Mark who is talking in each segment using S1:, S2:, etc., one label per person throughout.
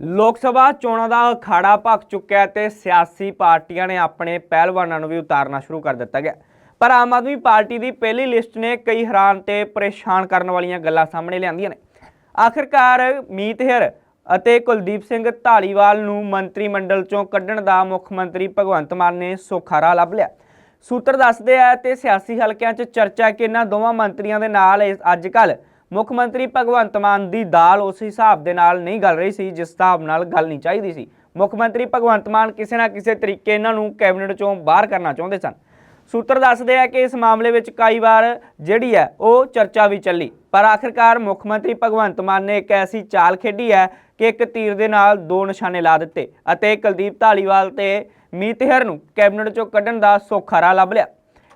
S1: ਲੋਕ ਸਭਾ ਚੋਣਾਂ ਦਾ ਅਖਾੜਾ ਭਖ ਚੁੱਕਿਆ ਤੇ ਸਿਆਸੀ ਪਾਰਟੀਆਂ ਨੇ ਆਪਣੇ ਪਹਿਲਵਾਨਾਂ ਨੂੰ ਵੀ ਉਤਾਰਨਾ ਸ਼ੁਰੂ ਕਰ ਦਿੱਤਾ ਗਿਆ। ਪਰ ਆਮ ਆਦਮੀ ਪਾਰਟੀ ਦੀ ਪਹਿਲੀ ਲਿਸਟ ਨੇ ਕਈ ਹੈਰਾਨ ਤੇ ਪਰੇਸ਼ਾਨ ਕਰਨ ਵਾਲੀਆਂ ਗੱਲਾਂ ਸਾਹਮਣੇ ਲਿਆਂਦੀਆਂ ਨੇ। ਆਖਿਰਕਾਰ ਮੀਤ ਹੇਰ ਅਤੇ ਕੁਲਦੀਪ ਸਿੰਘ ਢਾਲੀਵਾਲ ਨੂੰ ਮੰਤਰੀ ਮੰਡਲ ਚੋਂ ਕੱਢਣ ਦਾ ਮੁੱਖ ਮੰਤਰੀ ਭਗਵੰਤ ਮਾਨ ਨੇ ਸੌਖਾ ਰਾਹ ਲੱਭ ਲਿਆ। ਸੂਤਰ ਦੱਸਦੇ ਆ ਤੇ ਸਿਆਸੀ ਹਲਕਿਆਂ 'ਚ ਚਰਚਾ ਕਿ ਇਹਨਾਂ ਦੋਵਾਂ ਮੰਤਰੀਆਂ ਦੇ ਨਾਲ ਅੱਜ ਕੱਲ੍ਹ ਮੁੱਖ ਮੰਤਰੀ ਭਗਵੰਤ ਮਾਨ ਦੀ ਦਾਲ ਉਸ ਹਿਸਾਬ ਦੇ ਨਾਲ ਨਹੀਂ ਗੱਲ ਰਹੀ ਸੀ, ਜਿਸ ਹਿਸਾਬ ਨਾਲ ਗੱਲ ਨਹੀਂ ਚਾਹੀਦੀ ਸੀ। ਮੁੱਖ ਮੰਤਰੀ ਭਗਵੰਤ ਮਾਨ ਕਿਸੇ ਨਾ ਕਿਸੇ ਤਰੀਕੇ ਇਹਨਾਂ ਨੂੰ ਕੈਬਨਿਟ ਚੋਂ ਬਾਹਰ ਕਰਨਾ ਚਾਹੁੰਦੇ ਸਨ। ਸੂਤਰ ਦੱਸਦੇ ਆ ਕਿ ਇਸ ਮਾਮਲੇ ਵਿੱਚ ਕਈ ਵਾਰ ਜਿਹੜੀ ਹੈ ਉਹ ਚਰਚਾ ਵੀ ਚੱਲੀ, ਪਰ ਆਖਿਰਕਾਰ ਮੁੱਖ ਮੰਤਰੀ ਭਗਵੰਤ ਮਾਨ ਨੇ ਇੱਕ ਐਸੀ ਚਾਲ ਖੇਡੀ ਹੈ ਕਿ ਇੱਕ ਤੀਰ ਦੇ ਨਾਲ ਦੋ ਨਿਸ਼ਾਨੇ ਲਾ ਦਿੱਤੇ ਅਤੇ ਕੁਲਦੀਪ ਢਾਲੀਵਾਲ ਤੇ ਮੀਤਹਿਰ ਨੂੰ ਕੈਬਨਿਟ ਚੋਂ ਕੱਢਣ ਦਾ ਸੌਖਾ ਰਾਹ ਲੱਭ ਲਿਆ।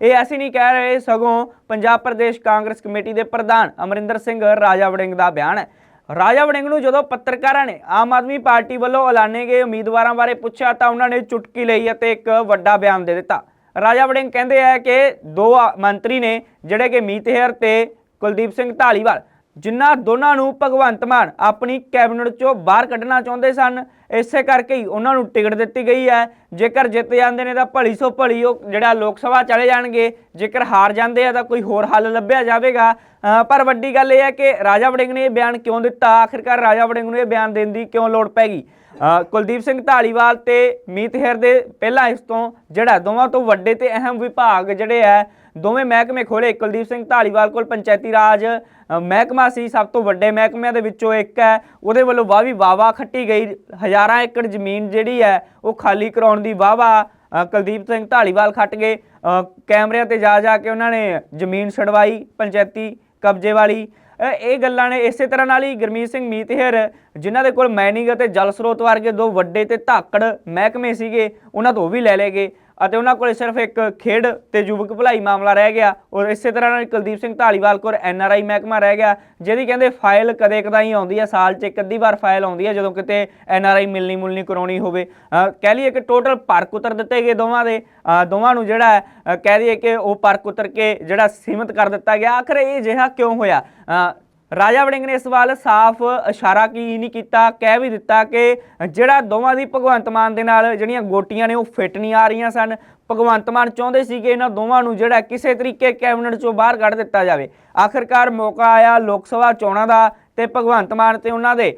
S1: ਇਹ ਅਸੀਂ ਨਹੀਂ ਕਹਿ ਰਹੇ, ਸਗੋਂ ਪੰਜਾਬ ਪ੍ਰਦੇਸ਼ ਕਾਂਗਰਸ ਕਮੇਟੀ ਦੇ ਪ੍ਰਧਾਨ ਅਮਰਿੰਦਰ ਸਿੰਘ ਰਾਜਾ ਵੜਿੰਗ ਦਾ ਬਿਆਨ ਹੈ। ਰਾਜਾ ਵੜਿੰਗ ਨੂੰ ਜਦੋਂ ਪੱਤਰਕਾਰਾਂ ਨੇ ਆਮ ਆਦਮੀ ਪਾਰਟੀ ਵੱਲੋਂ ਐਲਾਨੇ ਗਏ ਉਮੀਦਵਾਰਾਂ ਬਾਰੇ ਪੁੱਛਿਆ ਤਾਂ ਉਹਨਾਂ ਨੇ ਚੁਟਕੀ ਲਈ ਅਤੇ ਇੱਕ ਵੱਡਾ ਬਿਆਨ ਦੇ ਦਿੱਤਾ। ਰਾਜਾ ਵੜਿੰਗ ਕਹਿੰਦੇ ਆ ਕਿ ਦੋ ਮੰਤਰੀ ਨੇ ਜਿਹੜੇ ਕਿ ਮੀਤਹਿਰ ਤੇ ਕੁਲਦੀਪ ਸਿੰਘ ਢਾਲੀਵਾਲ ਜਿਨ੍ਹਾਂ ਦੋਨਾਂ ਨੂੰ ਭਗਵੰਤ ਮਾਨ ਆਪਣੀ ਕੈਬਨਿਟ ਚੋਂ ਬਾਹਰ ਕੱਢਣਾ ਚਾਹੁੰਦੇ ਸਨ, ਇਸੇ ਕਰਕੇ ਹੀ ਉਹਨਾਂ ਨੂੰ ਟਿਕਟ ਦਿੱਤੀ ਗਈ ਹੈ। ਜੇਕਰ ਜਿੱਤ ਜਾਂਦੇ ਨੇ ਤਾਂ ਭਲੀ ਸੋ ਭਲੀ ਉਹ ਜਿਹੜਾ ਲੋਕ ਸਭਾ ਚਲੇ ਜਾਣਗੇ। ਜੇਕਰ ਹਾਰ ਜਾਂਦੇ ਆ ਤਾਂ ਕੋਈ ਹੋਰ ਹੱਲ ਲੱਭਿਆ ਜਾਵੇਗਾ। ਪਰ ਵੱਡੀ ਗੱਲ ਇਹ ਹੈ ਕਿ ਰਾਜਾ ਵੜਿੰਗ ਨੇ ਇਹ ਬਿਆਨ ਕਿਉਂ ਦਿੱਤਾ? ਆਖਿਰਕਾਰ ਰਾਜਾ ਵੜਿੰਗ ਨੂੰ ਇਹ ਬਿਆਨ ਦੇਣ ਦੀ ਕਿਉਂ ਲੋੜ ਪੈ ਗਈ? ਕੁਲਦੀਪ ਸਿੰਘ ਢਾਲੀਵਾਲ ਤੇ ਮੀਤ ਹੇਰ ਦੇ ਪਹਿਲਾਂ ਇਸ ਤੋਂ ਜਿਹੜਾ ਦੋਵਾਂ ਤੋਂ ਵੱਡੇ ਤੇ ਅਹਿਮ ਵਿਭਾਗ ਜਿਹੜੇ ਹੈ ਦੋਵੇਂ ਮਹਿਕਮੇ ਖੋਲੇ ਕੁਲਦੀਪ ਸਿੰਘ ਢਾਲੀਵਾਲ ਕੋਲ ਪੰਚਾਇਤੀ ਰਾਜ ਮਹਿਕਮਾ ਸੀ, ਸਭ ਤੋਂ ਵੱਡੇ ਮਹਿਕਮਿਆਂ ਦੇ ਵਿੱਚੋਂ ਇੱਕ ਹੈ। ਉਹਦੇ ਵੱਲੋਂ ਵਾਹ ਵੀ ਵਾਵਾ ਖੱਟੀ ਗਈ। ਹਜ਼ਾਰਾਂ ਏਕੜ ਜ਼ਮੀਨ ਜਿਹੜੀ ਹੈ, ਉਹ ਖਾਲੀ ਕਰਾਉਣ ਦੀ ਵਾਵਾ ਕੁਲਦੀਪ ਸਿੰਘ ਢਾਲੀਵਾਲ ਖੱਟ ਗਏ। ਕੈਮਰਿਆਂ ਤੇ ਜਾ ਜਾ ਕੇ ਉਹਨਾਂ ਨੇ ਜ਼ਮੀਨ ਛਡਵਾਈ, ਪੰਚਾਇਤੀ ਕਬਜ਼ੇ ਵਾਲੀ। ਇਹ ਗੱਲਾਂ ਨੇ ਇਸੇ ਤਰ੍ਹਾਂ ਨਾਲ ਹੀ ਗੁਰਮੀਤ ਸਿੰਘ ਮੀਤਹਿਰ, ਜਿਨ੍ਹਾਂ ਦੇ ਕੋਲ ਮਾਈਨਿੰਗ ਅਤੇ ਜਲ ਸਰੋਤ ਵਰਗੇ ਦੋ ਵੱਡੇ ਤੇ ਧਾਕੜ ਮਹਿਕਮੇ ਸੀਗੇ, ਉਹਨਾਂ ਤੋਂ ਉਹ ਵੀ ਲੈ ਲਏ ਗਏ। ਅਤੇ ਉਹਨਾਂ ਕੋਲ ਸਿਰਫ ਇੱਕ ਖੇਡ ਤੇ ਯੁਵਕ ਭਲਾਈ ਮਾਮਲਾ ਰਹਿ ਗਿਆ ਔਰ ਇਸੇ ਤਰ੍ਹਾਂ ਨਾਲ ਕੁਲਦੀਪ ਸਿੰਘ ਢਾਲੀਵਾਲ ਕੋਲ ਐਨਆਰਆਈ ਮਹਿਕਮਾ ਰਹਿ ਗਿਆ, ਜਿਹਦੀ ਕਹਿੰਦੇ ਫਾਈਲ ਕਦੇ ਕਦਾਈ ਆਉਂਦੀ ਹੈ ਸਾਲ 'ਚ ਇੱਕ ਅੱਧੀ ਵਾਰ ਫਾਈਲ ਆਉਂਦੀ ਹੈ ਜਦੋਂ ਕਿਤੇ ਐਨਆਰਆਈ ਮਿਲਣੀ ਮੁਲਣੀ ਕਰਾਉਣੀ ਹੋਵੇ। ਕਹਿ ਲਈਏ ਕਿ ਟੋਟਲ ਪਰਕ ਉਤਰ ਦਿੱਤੇ ਗਏ ਦੋਵਾਂ ਦੇ। ਦੋਵਾਂ ਨੂੰ ਜਿਹੜਾ ਕਹਿ ਲਈਏ ਕਿ ਉਹ ਪਰਕ ਉਤਰ ਕੇ ਜਿਹੜਾ ਸੀਮਿਤ ਕਰ ਦਿੱਤਾ ਗਿਆ। ਆਖਰ ਇਹ ਜਿਹਾ ਕਿਉਂ ਹੋਇਆ? ਰਾਜਾ ਵੜਿੰਗ ਨੇ ਇਸ ਵੱਲ ਸਾਫ਼ ਇਸ਼ਾਰਾ ਕੀ ਨਹੀਂ ਕੀਤਾ, ਕਹਿ ਵੀ ਦਿੱਤਾ ਕਿ ਜਿਹੜਾ ਦੋਵਾਂ ਦੀ ਭਗਵੰਤ ਮਾਨ ਦੇ ਨਾਲ ਜਿਹੜੀਆਂ ਗੋਟੀਆਂ ਨੇ ਉਹ ਫਿੱਟ ਨਹੀਂ ਆ ਰਹੀਆਂ ਸਨ। ਭਗਵੰਤ ਮਾਨ ਚਾਹੁੰਦੇ ਸੀ ਕਿ ਇਹਨਾਂ ਦੋਵਾਂ ਨੂੰ ਜਿਹੜਾ ਕਿਸੇ ਤਰੀਕੇ ਕੈਬਨਿਟ ਚੋਂ ਬਾਹਰ ਕੱਢ ਦਿੱਤਾ ਜਾਵੇ। ਆਖਿਰਕਾਰ ਮੌਕਾ ਆਇਆ ਲੋਕ ਸਭਾ ਚੋਣਾਂ ਦਾ ਤੇ ਭਗਵੰਤ ਮਾਨ ਤੇ ਉਹਨਾਂ ਦੇ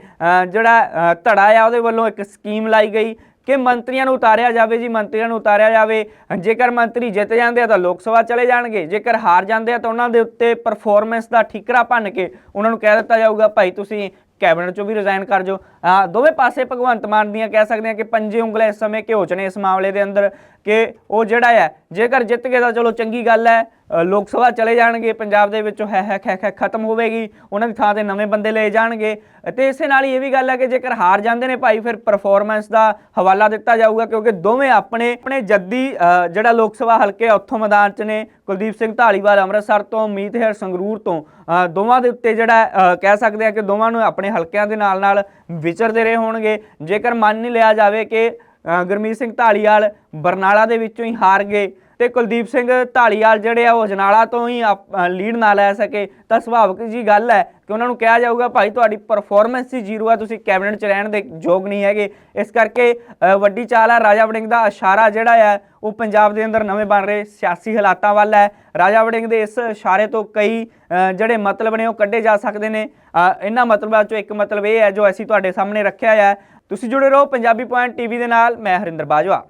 S1: ਜਿਹੜਾ ਧੜਾ ਆ, ਉਹਦੇ ਵੱਲੋਂ ਇੱਕ ਸਕੀਮ ਲਾਈ ਗਈ। ਕਿ ਮੰਤਰੀਆਂ ਨੂੰ ਉਤਾਰਿਆ ਜਾਵੇ ਜੀ, ਮੰਤਰੀਆਂ ਨੂੰ ਉਤਾਰਿਆ ਜਾਵੇ। ਜੇਕਰ ਮੰਤਰੀ ਜਿੱਤ ਜਾਂਦੇ ਆ ਤਾਂ ਲੋਕ ਸਭਾ ਚਲੇ ਜਾਣਗੇ। ਜੇਕਰ ਹਾਰ ਜਾਂਦੇ ਆ ਤਾਂ ਉਹਨਾਂ ਦੇ ਉੱਤੇ ਪਰਫਾਰਮੈਂਸ ਦਾ ਠੀਕਰਾ ਭੰਨ ਕੇ ਉਹਨਾਂ ਨੂੰ ਕਹਿ ਦਿੱਤਾ ਜਾਊਗਾ, ਭਾਈ ਤੁਸੀਂ ਕੈਬਨਿਟ ਚੋਂ ਵੀ ਰਿਜ਼ਾਈਨ ਕਰ ਜਾਓ। ਅਹ ਦੋਵੇਂ ਪਾਸੇ ਭਗਵੰਤ ਮਾਨ ਦੀਆਂ ਕਹਿ ਸਕਦੇ ਆ ਕਿ ਪੰਜੇ ਉਂਗਲਾਂ ਇਸ ਸਮੇਂ ਘਿਓ ਚ ਨੇ ਇਸ ਮਾਮਲੇ ਦੇ ਅੰਦਰ ਕਿ ਉਹ ਜਿਹੜਾ ਹੈ ਜੇਕਰ ਜਿੱਤ ਗਏ ਤਾਂ ਚਲੋ ਚੰਗੀ ਗੱਲ ਹੈ ਲੋਕ ਸਭਾ ਚਲੇ ਜਾਣਗੇ, ਪੰਜਾਬ ਦੇ ਵਿੱਚੋਂ ਹੈ ਹੈ ਖੈ ਖੈ ਖਤਮ ਹੋਵੇਗੀ, ਉਹਨਾਂ ਦੀ ਥਾਂ ਤੇ ਨਵੇਂ ਬੰਦੇ ਲਏ ਜਾਣਗੇ। ਅਤੇ ਇਸੇ ਨਾਲ ਹੀ ਇਹ ਵੀ ਗੱਲ ਹੈ ਕਿ ਜੇਕਰ ਹਾਰ ਜਾਂਦੇ ਨੇ ਭਾਈ, ਫਿਰ ਪਰਫਾਰਮੈਂਸ ਦਾ ਹਵਾਲਾ ਦਿੱਤਾ ਜਾਊਗਾ, ਕਿਉਂਕਿ ਦੋਵੇਂ ਆਪਣੇ ਆਪਣੇ ਜੱਦੀ ਜਿਹੜਾ ਲੋਕ ਸਭਾ ਹਲਕੇ ਉੱਥੋਂ ਮੈਦਾਨ 'ਚ ਨੇ, ਕੁਲਦੀਪ ਸਿੰਘ ਢਾਲੀਵਾਲ ਅੰਮ੍ਰਿਤਸਰ ਤੋਂ ਮੀਤਹਿਰ ਸੰਗਰੂਰ ਤੋਂ ਦੋਵਾਂ ਦੇ ਉੱਤੇ ਜਿਹੜਾ ਕਹਿ ਸਕਦੇ ਆ ਕਿ ਦੋਵਾਂ ਨੂੰ ਆਪਣੇ ਹਲਕਿਆਂ ਦੇ ਨਾਲ ਨਾਲ ਵਿਚਰਦੇ ਰਹੇ ਹੋਣਗੇ। ਜੇਕਰ ਮੰਨ ਨਹੀਂ ਲਿਆ ਜਾਵੇ ਕਿ ਗੁਰਮੀਤ ਸਿੰਘ ਢਾਲੀਵਾਲ ਬਰਨਾਲਾ ਦੇ ਵਿੱਚੋਂ ਹੀ ਹਾਰ ਗਏ। ਤੇ ਕੁਲਦੀਪ ਸਿੰਘ ਢਾਲੀਵਾਲ ਜਿਹੜੇ ਆ ਉਹ ਜਨਾਲਾ ਤੋਂ ਹੀ ਲੀਡ ਨਾ ਲੈ ਸਕੇ। ਤਾਂ ਸੁਭਾਵਿਕ ਜੀ ਗੱਲ ਹੈ ਕਿ ਉਹਨਾਂ ਨੂੰ ਕਿਹਾ ਜਾਊਗਾ, ਭਾਈ, ਤੁਹਾਡੀ ਪਰਫਾਰਮੈਂਸ ਹੀ ਜ਼ੀਰੋ ਆ, ਤੁਸੀਂ ਕੈਬਨਿਟ 'ਚ ਰਹਿਣ ਦੇ ਯੋਗ ਨਹੀਂ ਹੈਗੇ। ਇਸ ਕਰਕੇ ਵੱਡੀ ਚਾਲ ਹੈ ਰਾਜਾ ਵੜਿੰਗ ਦਾ ਇਸ਼ਾਰਾ ਜਿਹੜਾ ਹੈ ਉਹ ਪੰਜਾਬ ਦੇ ਅੰਦਰ ਨਵੇਂ ਬਣ ਰਹੇ ਸਿਆਸੀ ਹਾਲਾਤਾਂ ਵੱਲ ਹੈ। ਰਾਜਾ ਵੜਿੰਗ ਦੇ ਇਸ ਇਸ਼ਾਰੇ ਤੋਂ ਕਈ ਜਿਹੜੇ ਮਤਲਬ ਨੇ ਉਹ ਕੱਢੇ ਜਾ ਸਕਦੇ ਨੇ। ਇਹਨਾਂ ਮਤਲਬਾਂ ਚੋਂ ਇੱਕ ਮਤਲਬ ਇਹ ਹੈ ਜੋ ਅਸੀਂ ਤੁਹਾਡੇ ਸਾਹਮਣੇ ਰੱਖਿਆ ਹੈ ਤੁਸੀਂ ਜੁੜੇ ਰਹੋ ਪੰਜਾਬੀ ਪੁਆਇੰਟ ਟੀਵੀ ਦੇ ਨਾਲ, ਮੈਂ ਹਰਿੰਦਰ ਬਾਜਵਾ।